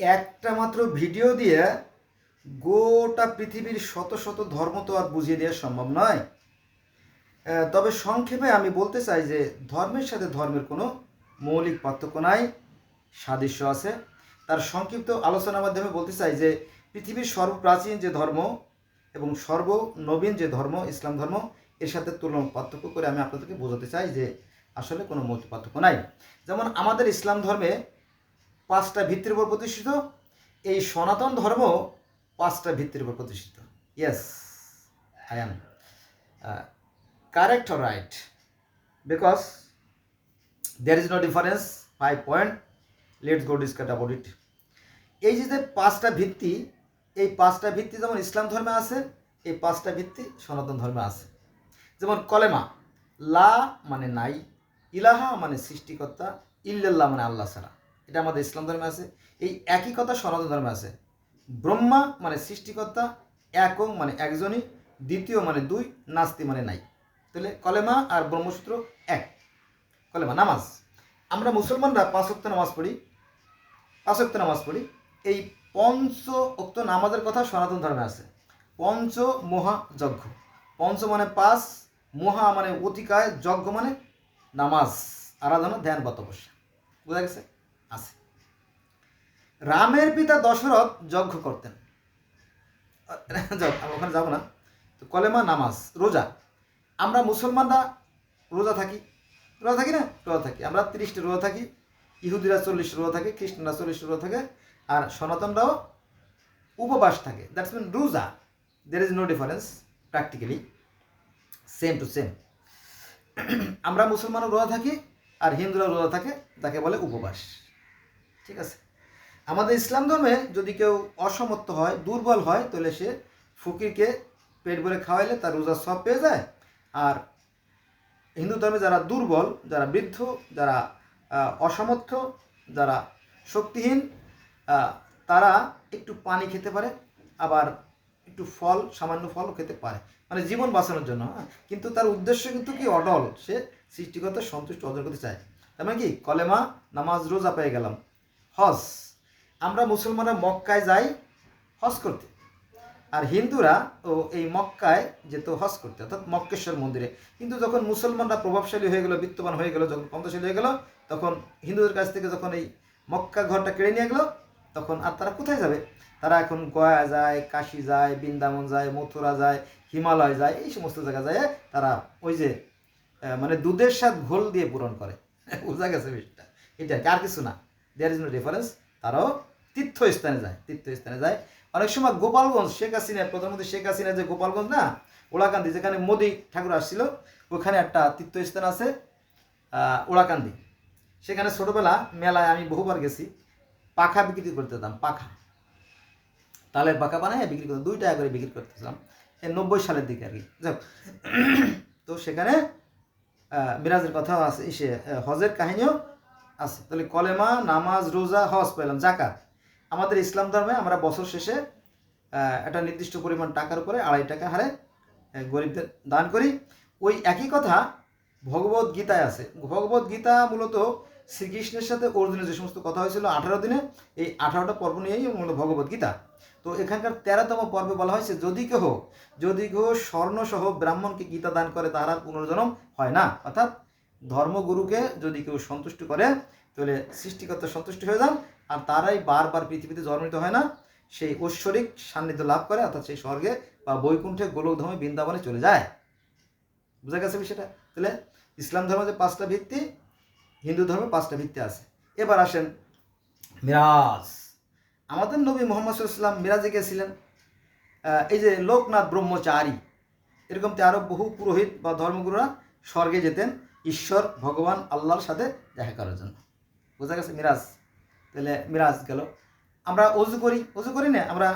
একটা মাত্র ভিডিও দিয়ে গোটা পৃথিবীর শত শত ধর্ম তো আর বুঝিয়ে দেওয়া সম্ভব নয়। তবে সংক্ষেপে আমি বলতে চাই যে ধর্মের সাথে ধর্মের কোনো মৌলিক পার্থক্য নাই, সাদৃশ্য আছে। তার সংক্ষিপ্ত আলোচনার মাধ্যমে বলতে চাই যে পৃথিবীর সর্বপ্রাচীন যে ধর্ম এবং সর্বনবীন যে ধর্ম, ইসলাম ধর্ম, এর সাথে তুলনা পার্থক্য করে আমি আপনাদেরকে বোঝাতে চাই যে আসলে কোনো মৌলিক পার্থক্য নাই। যেমন আমাদের ইসলাম ধর্মে পাঁচটা ভিত্তির উপর প্রতিষ্ঠিত। এই সনাতন ধর্ম পাঁচটা ভিত্তির উপর প্রতিষ্ঠিত। Yes I am correct right because there is no difference five point let's go discuss about it. এই যে যে পাঁচটা ভিত্তি, এই পাঁচটা ভিত্তি যেমন ইসলাম ধর্মে আছে, এই পাঁচটা ভিত্তি সনাতন ধর্মে আছে। যেমন কলেমা, লা মানে নাই, ইলাহা মানে সৃষ্টিকর্তা, ইল্লাল্লাহ মানে আল্লাহ ছাড়া। এটা আমাদের ইসলাম ধর্মে আছে। এই একই কথা সনাতন ধর্মে আছে। ব্রহ্মা মানে সৃষ্টিকর্তা একং মানে একজনই, দ্বিতীয় মানে দুই, নাস্তি মানে নাই। তাহলে কলেমা আর ব্রহ্মসূত্র এক। কলেমা, নামাজ। আমরা মুসলমানরা পাঁচ ওয়াক্ত নামাজ পড়ি। পাঁচ ওয়াক্ত নামাজ পড়ি। এই পঞ্চ উক্ত নামাজের কথা সনাতন ধর্মে আছে। পঞ্চ মহা যজ্ঞ। পঞ্চ মানে পাঁচ, মহা মানে অতিকায়, যজ্ঞ মানে নামাজ, আরাধনা, ধ্যান বা তপস্যা। বোঝা গেছে? আছে। রামের পিতা দশরথ যজ্ঞ করতেন। ওখানে যাব না। তো কলেমা নামাজ, রোজা। আমরা মুসলমানরা রোজা থাকি। রোজা থাকি না? রোজা থাকি। আমরা তিরিশটি রোজা থাকি। ইহুদিরা চল্লিশ রোজা থাকে, খ্রিস্টানরা চল্লিশ রোজা থাকে, আর সনাতনরাও উপবাস থাকে। দ্যাটস মিন রোজা। There is no difference practically same to same আমরা মুসলমানও রোজা থাকি, আর হিন্দুরা রোজা থাকে, তাকে বলে উপবাস। ঠিক আছে? আমাদের ইসলাম ধর্মে যদি কেউ অসমর্থ হয়, দুর্বল হয়, তাহলে সে ফকিরকে পেট ভরে খাওয়াইলে তার রোজা সব পেয়ে যায়। আর হিন্দু ধর্মে যারা দুর্বল, যারা বৃদ্ধ, যারা অসমর্থ, যারা শক্তিহীন তারা একটু পানি খেতে পারে, আবার একটু ফল, সামান্য ফলও খেতে পারে। মানে জীবন বাঁচানোর জন্য হ্যাঁ? কিন্তু তার উদ্দেশ্য কিন্তু কি? অডল সে সৃষ্টিকর্তার সন্তুষ্ট অর্জন করতে চায়। তার মানে কি? কলেমা, নামাজ, রোজা পেয়ে গেলাম। হজ। আমরা মুসলমানরা মক্কায় যাই হজ করতে। আর হিন্দুরা ও এই মক্কায় যেত হজ করতে, অর্থাৎ মক্কেশ্বর মন্দিরে। কিন্তু যখন মুসলমানরা প্রভাবশালী হয়ে গেল, বিত্তবান হয়ে গেল, যখন ক্ষমতাশালী হয়ে গেল, তখন হিন্দুদের কাছ থেকে যখন এই মক্কা ঘরটা কেড়ে নিয়ে গেলো, তখন আর তারা কোথায় যাবে? তারা এখন গয়া যায়, কাশি যায়, বৃন্দাবন যায়, মথুরা যায়, হিমালয় যায়, এই সমস্ত জায়গা যায়, তারা ওই যে মানে দুধের স্বাদ ঘোল দিয়ে পূরণ করে। বোঝা গেছে বিষয়টা। এটা আর কিছু না। দেয়ার ইজ নো ডিফারেন্স তারাও তীর্থস্থানে যায় তীর্থস্থানে যায়। অনেক সময় গোপালগঞ্জ, শেখ হাসিনা, প্রধানমন্ত্রী শেখ হাসিনা যে গোপালগঞ্জ না, ওলাকান্দি, যেখানে মোদী ঠাকুর আসছিল, ওখানে একটা তীর্থস্থান আছে ওলাকান্দি। সেখানে ছোটোবেলা মেলায় আমি বহুবার গেছি, পাখা বিক্রি করতে যেতাম, পাখা। তালের পাখা বানায় বিক্রি করতাম, দুই টাকা করে বিক্রি করতেছিলাম, এই নব্বই সালের দিকে আর কি। যাক তো সেখানে মিরাজের কথাও আছে সে হজের কাহিনীও আছে। তাহলে কলেমা, নামাজ, রোজা, হজ পেলাম জাকাত আমাদের ইসলাম ধর্মে আমরা বছর শেষে একটা নির্দিষ্ট পরিমাণ টাকার উপরে আড়াই টাকা হারে গরিবদের দান করি। ওই একই কথা ভগবত গীতায় আছে। ভগবত গীতা মূলত শ্রীকৃষ্ণের সাথে অর্জুনের যে সমস্ত কথা হয়েছিল আঠারো দিনে, এই আঠারোটা পর্ব নিয়েই মূলত ভগবত গীতা। তো এখানকার তেরোতম পর্বে বলা হয়েছে, যদি কেহ যদি কেহ স্বর্ণসহ ব্রাহ্মণকে গীতা দান করে তার আর পুনর্জন্ম হয় না। অর্থাৎ ধর্মগুরুকে যদি কেউ সন্তুষ্ট করে তাহলে সৃষ্টিকর্তা সন্তুষ্ট হয়ে যান। আর তারাই বারবার পৃথিবীতে জন্মিত হয় না। সেই ঐশ্বরিক সান্নিধ্য লাভ করে অর্থাৎ সেই স্বর্গে বা বৈকুণ্ঠে গোলকধামে বৃন্দাবনে চলে যায়। বুঝা গেছে বিষয়টা? তাহলে ইসলাম ধর্মে যে পাঁচটা ভিত্তি হিন্দু ধর্মে পাঁচটা ভিত্তি আছে। এবার আসেন মিরাজ। আমাদের নবী মোহাম্মদ সাল্লাম মিরাজে গিয়েছিলেন। আহ, এই যে লোকনাথ ব্রহ্মচারী এরকম আরও বহু পুরোহিত বা ধর্মগুরুরা স্বর্গে যেতেন। ঈশ্বর, ভগবান, আল্লাহর সাথে দেখা করার জন্য। বোঝা গেছে? মিরাজ। তাহলে মিরাজ গেল। আমরা অজু করি। অজু করি না, আমরা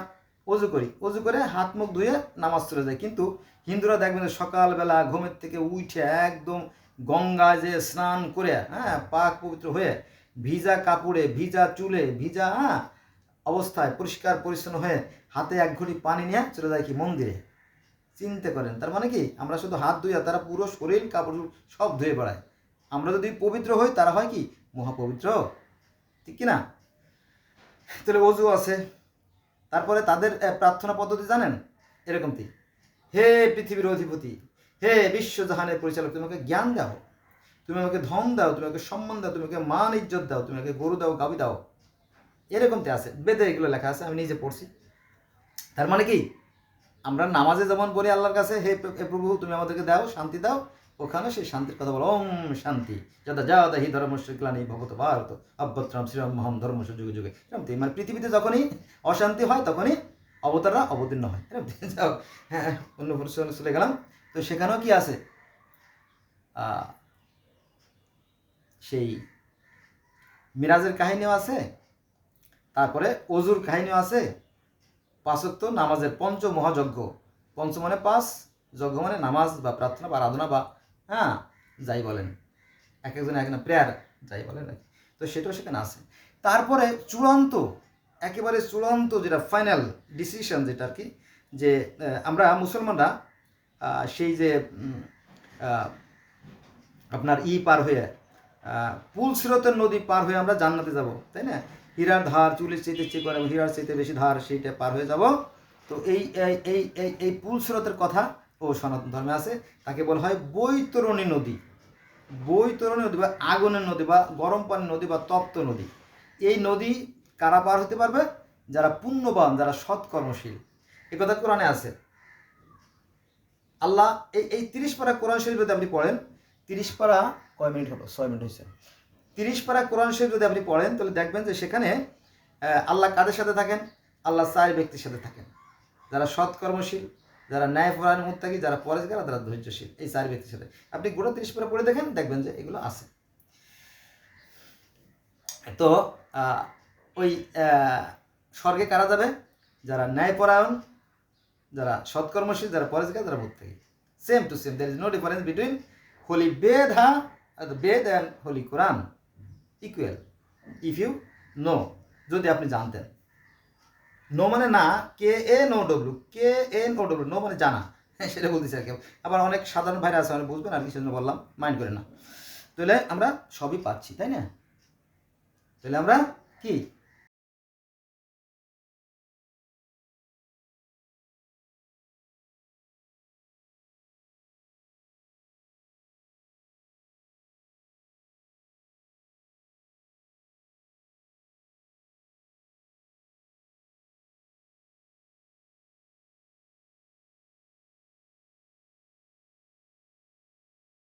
অজু করি। অজু করে হাত মুখ ধুয়ে নামাজ চলে যায়। কিন্তু হিন্দুরা দেখবেন সকালবেলা ঘুমের থেকে উঠে একদম গঙ্গা যে স্নান করে হ্যাঁ পাক পবিত্র হয়ে ভিজা কাপড়ে, ভিজা চুলে, ভিজা হ্যাঁ অবস্থায় পরিষ্কার পরিচ্ছন্ন হয়ে হাতে এক ঘড়ি পানি নিয়ে চলে যায় কি মন্দিরে। চিন্তা করেন তার মানে কি? আমরা শুধু হাত ধুইয়া তারা পুরো শরীর, কাপড় সব ধুয়ে বেড়ায়। আমরা যদি পবিত্র হই, তারা হয় কি? মহাপবিত্র। ঠিক কি না তাহলে অজু আছে। তারপরে তাদের প্রার্থনা পদ্ধতি জানেন? এরকমটি। হে পৃথিবীর অধিপতি, হে বিশ্বজাহানের পরিচালক, তুমি জ্ঞান দাও। তুমি আমাকে ধন দাও, তুমি আমাকে সম্মান দাও, তুমি আমাকে মান, ইজ্জত দাও, তুমি আমাকে গরু দাও গাবি দাও। এরকমটি আছে। বেদে এগুলো লেখা আছে, আমি নিজে পড়ছি। তার মানে কি? আমরা নামাজে যেমন বলি আল্লাহর কাছে, হে প্রভু, তুমি আমাদেরকে দাও, শান্তি দাও। ওখানে সেই শান্তির কথা বলো, ওম শান্তি। যদা যা হি ধর্ম গ্লানি ভগত ভারত, অভ্যত্রাম শ্রীরাম মহাম ধর্ম যুগে যুগে। এরকমটি মানে পৃথিবীতে যখনই অশান্তি হয়, তখনই অবতাররা অবতীর্ণ হয়। এরকমটি যাও হ্যাঁ অন্য প্রশ্নে চলে গেলাম। তো সেখানেও কি আছে? সেই মিরাজের কাহিনীও আছে, তারপরে অজুর কাহিনীও আছে পাঁচত্ব নামাজের পঞ্চ মহাযজ্ঞ পঞ্চ মানে পাঁচ, যজ্ঞ মানে নামাজ বা প্রার্থনা বা আরাধনা বা হ্যাঁ যাই বলেন। এক একজন এক না প্রেয়ার যাই বলেন আর। তো সেটাও সেখানে আছে। তারপরে চূড়ান্ত, একেবারে চূড়ান্ত যেটা ফাইনাল ডিসিশন যেটা আর কি, যে আমরা মুসলমানরা সেই যে আপনার ই পার হয়ে পুল স্রোতের নদী পার হয়ে আমরা জান্নাতে যাব, তাই না? হীরার ধার চুলের চাইতে চেয়ে করে হীরার চাইতে বেশি ধার সেইটা পার হয়ে যাব। তো এই এই এই এই পুল স্রোতের কথা ও সনাতন ধর্মে আছে। তাকে বলা হয় বৈতরণী নদী। বৈতরণী নদী বা আগুনের নদী বা গরম পানির নদী বা তপ্ত নদী। এই নদী কারা পার হতে পারবে? যারা পুণ্যবান, যারা সৎকর্মশীল। এ কথা কোরআনে আছে। আল্লাহ এই এই তিরিশ পারা কোরআন শরীফ আপনি পড়েন, তিরিশ পারা কয় মিনিট হলো? ছয় মিনিট হয়েছে। তিরিশ পারা কোরআন শরীফ যদি আপনি পড়েন, তাহলে দেখবেন যে সেখানে আল্লাহ কাদের সাথে থাকেন? আল্লাহ চার ব্যক্তির সাথে থাকেন। যারা সৎকর্মশীল, যারা ন্যায়পরায়ণ মুত্তাকি, যারা পরেজগার আর যারা ধৈর্যশীল এই চার ব্যক্তির সাথে। আপনি গোটা তিরিশ পারা পড়ে দেখেন, দেখবেন যে এগুলো আছে। তো ওই স্বর্গে কারা যাবে? যারা ন্যায়পরায়ণ যারা সৎকর্মশীল, যারা পরেজগার যারা মুত্তাকি। Same to same there is no difference between holy Veda Ha Veda and holy Quran equal if you know যদি আপনি জানতেন। নো মানে না কে এ no W K N O W know মানে জানা। হ্যাঁ সেটা বলতেছি আর কি। আবার অনেক সাধারণ ভাইরা আছে, অনেক বুঝবেন আর কি সেজন্য বললাম মাইন্ড করে না। তাহলে আমরা সবই পাচ্ছি তাই না? তাহলে আমরা কি?